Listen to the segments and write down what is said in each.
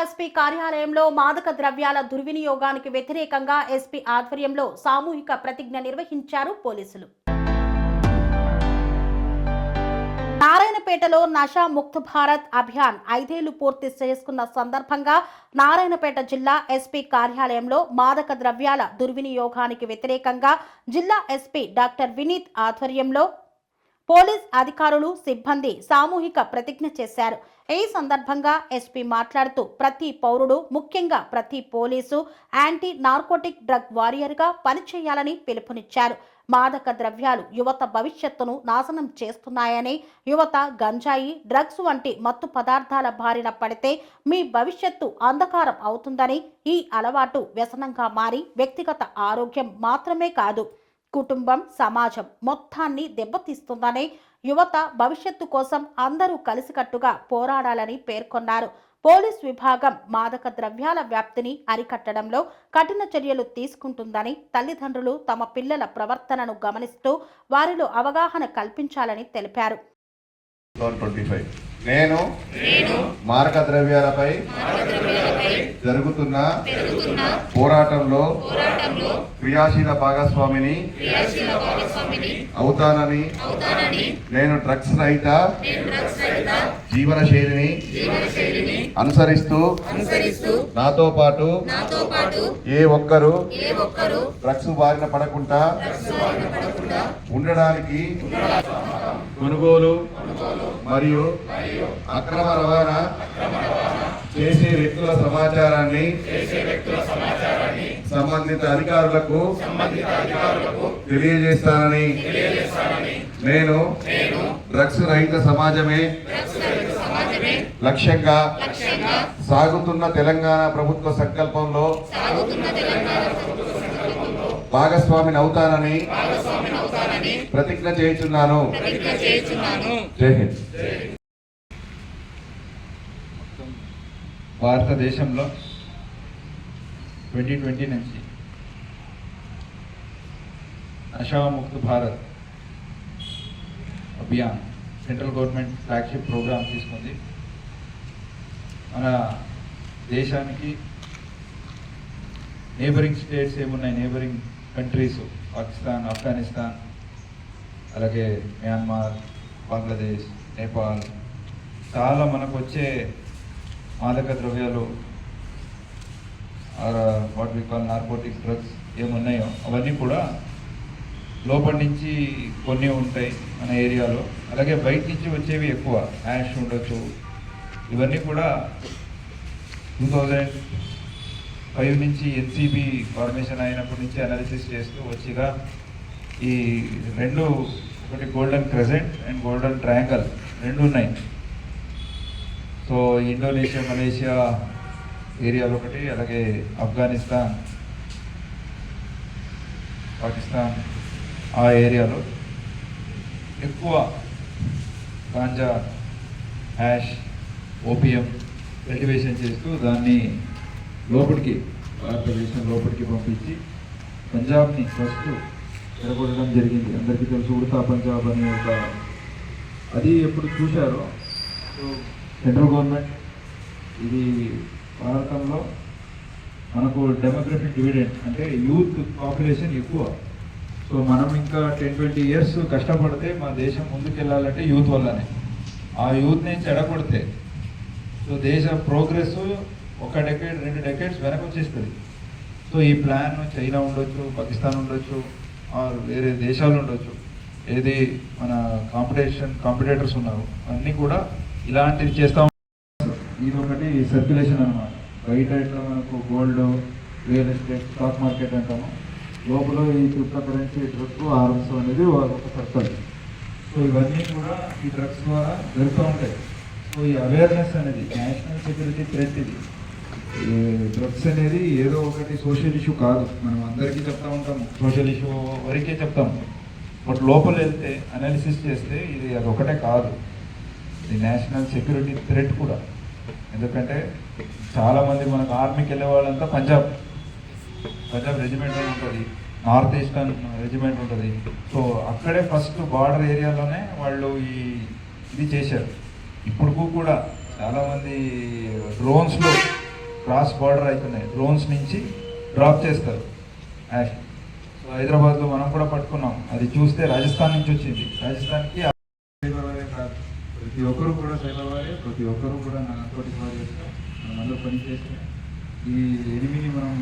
SP కార్యాలయంలో మాదక ద్రవ్యాల దుర్వినియోగానికి వ్యతిరేకంగా ఎస్పీ ఆధ్వర్యంలో సామూహిక ప్రతిజ్ఞ నిర్వహించారు పోలీసులు. నారాయణపేటలో నషా ముక్త్ భారత్ అభియాన్ ఐదేళ్ళు పూర్తి చేసుకున్న సందర్భంగా నారాయణపేట జిల్లా ఎస్పీ కార్యాలయంలో మాదక ద్రవ్యాల దుర్వినియోగానికి వ్యతిరేకంగా జిల్లా ఎస్పీ డాక్టర్ వినీత్ ఆధ్వర్యంలో పోలీస్ అధికారులు సిబ్బంది సామూహిక ప్రతిజ్ఞ చేశారు. ఈ సందర్భంగా ఎస్పీ మాట్లాడుతూ ప్రతి పౌరుడు ముఖ్యంగా ప్రతి పోలీసు యాంటీ నార్కోటిక్ డ్రగ్ వారియర్గా పనిచేయాలని పిలుపునిచ్చారు. మాదక ద్రవ్యాలు యువత భవిష్యత్తును నాశనం చేస్తున్నాయని యువత గంజాయి డ్రగ్స్ వంటి మత్తు పదార్థాల బారిన పడితే మీ భవిష్యత్తు అంధకారం అవుతుందని ఈ అలవాటు వ్యసనంగా మారి వ్యక్తిగత ఆరోగ్యం మాత్రమే కాదు. కుటుంబం సమాజం మొత్తాన్ని దెబ్బతీస్తుందని యువత భవిష్యత్తు కోసం అందరూ కలిసికట్టుగా పోరాడాలని పేర్కొన్నారు. పోలీస్ విభాగం మాదక ద్రవ్యాల వ్యాప్తిని అరికట్టడంలో కఠిన చర్యలు తీసుకుంటుందని తల్లిదండ్రులు తమ పిల్లల ప్రవర్తనను గమనిస్తూ వారిలో అవగాహన కల్పించాలని తెలిపారు. నేను మారక ద్రవ్యాలపై జరుగుతున్న పోరాటంలో క్రియాశీల భాగస్వామిని అవుతానని నేను డ్రగ్స్ రహిత జీవన శైలిని అనుసరిస్తూ నాతో పాటు ఏ ఒక్కరు డ్రగ్స్ బారిన పడకుండా ఉండడానికి కొనుగోలు మరియు అక్రమ రవాణా చేసే వ్యక్తుల సమాచారాన్ని సంబంధిత అధికారులకు తెలియజేస్తానని నేను డ్రగ్స్ రహిత సమాజమే లక్ష్యంగా సాగుతున్న తెలంగాణ ప్రభుత్వ సంకల్పంలో భాగస్వామిని అవుతానని ప్రతిజ్ఞ చేయించున్నాను. జై హింద్. భారతదేశంలో ట్వంటీ ట్వంటీ నుంచి Nasha Mukt Bharat Abhiyan central government flagship programme తీసుకుంది. మన దేశానికి నేబరింగ్ స్టేట్స్ ఏమున్నాయి? నేబరింగ్ కంట్రీస్ పాకిస్తాన్ ఆఫ్ఘనిస్తాన్ అలాగే మయన్మార్ బంగ్లాదేశ్ నేపాల్ చాలా మనకు వచ్చే మాదక ద్రవ్యాలు what we call narcotic drugs ఏమున్నాయో అవన్నీ కూడా లోపలి నుంచి కొన్ని ఉంటాయి మన ఏరియాలో. అలాగే బయట నుంచి వచ్చేవి ఎక్కువ యాష్ ఉండొచ్చు. ఇవన్నీ కూడా టూ థౌజండ్ ఫైవ్ నుంచి ఎన్సీబీ ఫార్మేషన్ అయినప్పటి నుంచి అనాలిసిస్ చేస్తూ వచ్చిగా ఈ రెండు ఒకటి golden crescent and golden triangle రెండు ఉన్నాయి. సో ఇండోనేషియా మలేషియా ఏరియాలో ఒకటి అలాగే ఆఫ్ఘనిస్తాన్ పాకిస్తాన్ ఆ ఏరియాలో ఎక్కువ గాంజా హ్యాష్ ఓపియం కల్టివేషన్ చేస్తూ దాన్ని లోపలికి భారతదేశం లోపలికి పంపించి పంజాబ్ని ఫస్ట్ ఎడగొట్టడం జరిగింది. అందరికీ తెలుసు ఉడతా పంజాబ్ అని ఒక అది ఎప్పుడు చూశారో? సో సెంట్రల్ గవర్నమెంట్ ఇది భారతంలో మనకు డెమోగ్రఫిక్ డివిడెంట్ అంటే యూత్ పాపులేషన్ ఎక్కువ. సో మనం ఇంకా టెన్ ట్వంటీ ఇయర్స్ కష్టపడితే మన దేశం ముందుకెళ్ళాలంటే యూత్ వల్లనే. ఆ యూత్ని చెడగొడితే సో దేశ ప్రోగ్రెస్ ఒక డెకేడ్ రెండు డెకేడ్స్ వెనక వచ్చేస్తుంది సో ఈ ప్లాన్ చైనా ఉండొచ్చు పాకిస్తాన్ ఉండొచ్చు వేరే దేశాలు ఉండొచ్చు. ఏది మన కాంపిటీషన్ కాంపిటేటర్స్ ఉన్నారు అన్నీ కూడా ఇలాంటివి చేస్తాం ఇది ఒకటి సర్క్యులేషన్ అనమాట బయట ఇట్లా మనకు gold real estate stock market అంటాము లోపల ఈ క్రిప్టో కరెన్సీ డ్రగ్స్ ఆర్మ్స్ అనేది ఒక సర్కల్. సో ఇవన్నీ కూడా ఈ డ్రగ్స్ ద్వారా జరుగుతూ ఉంటాయి. సో ఈ అవేర్నెస్ అనేది నేషనల్ సెక్యూరిటీ థ్రెట్ ఇది. ఈ డ్రగ్స్ అనేది ఏదో ఒకటి సోషల్ ఇష్యూ కాదు. మనం అందరికీ చెప్తా ఉంటాం సోషల్ ఇష్యూ వరకే చెప్తాం బట్ లోపల వెళ్తే అనాలిసిస్ చేస్తే ఇది అది ఒకటే కాదు. ది నేషనల్ సెక్యూరిటీ థ్రెట్ కూడా. ఎందుకంటే చాలామంది మనకు ఆర్మీకి వెళ్ళే వాళ్ళంతా పంజాబ్. పంజాబ్ రెజిమెంట్ ఉంటుంది. నార్త్ ఈస్టర్న్ రెజిమెంట్ ఉంటుంది. సో అక్కడే ఫస్ట్ బార్డర్ ఏరియాలోనే వాళ్ళు ఈ ఇది చేశారు. ఇప్పుడు కూడా చాలామంది డ్రోన్స్లో క్రాస్ బార్డర్ అవుతున్నాయి డ్రోన్స్ నుంచి డ్రాప్ చేస్తారు. యాష్ సో హైదరాబాద్లో మనం కూడా పట్టుకున్నాం. అది చూస్తే రాజస్థాన్ నుంచి వచ్చింది. రాజస్థాన్కి ప్రతి ఒక్కరు కూడా సైబర్ వారే ప్రతి ఒక్కరు కూడా నార్కోటిక్ వారియర్స్ మనం అందరూ పని చేస్తే ఈ ఎనిమిది మనం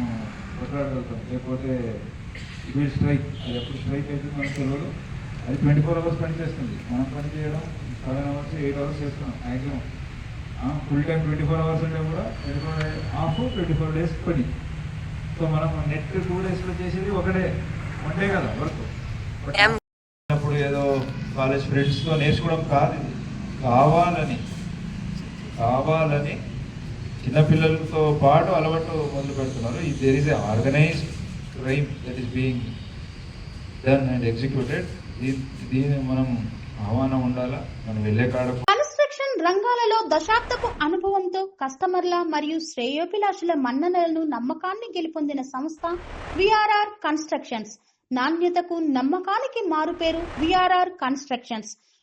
కొట్లాడగలుగుతాం. లేకపోతే ఇట్ స్ట్రైక్ అది ఎప్పుడు స్ట్రైక్ అయితే మనకు తెలియదు అది ట్వంటీ ఫోర్ అవర్స్ పని చేస్తుంది. మనం పని చేయడం సెవెన్ అవర్స్ ఎయిట్ అవర్స్ చేస్తున్నాం maximum full time twenty four hours ఉంటే కూడా twenty four half twenty four days పని. సో మనం నెట్ టూ డేస్లో చేసేది ఒకటే వన్ డే కదా వర్క్. అప్పుడు ఏదో కాలేజ్ ఫ్రెండ్స్తో నేర్చుకోవడం కాదు ఇది. కావాలని కావాలని చిన్నపిల్లలతో పాటు అలవాటు మొదలు పెడుతున్నారు. ఈ there is a organised crime that is being done and executed దీని మనం ఆహ్వానం ఉండాలా? మనం వెళ్ళే కాడ కన్స్ట్రక్షన్ రంగాలలో దశాబ్దపు అనుభవంతో కస్టమర్ల మరియు శ్రేయోభిలాషుల మన్ననలను నమ్మకాన్ని గెలుపొందిన సంస్థ విఆర్ఆర్ కన్స్ట్రక్షన్స్. నాణ్యతకు నమ్మకానికి మారుపేరు VRR constructions.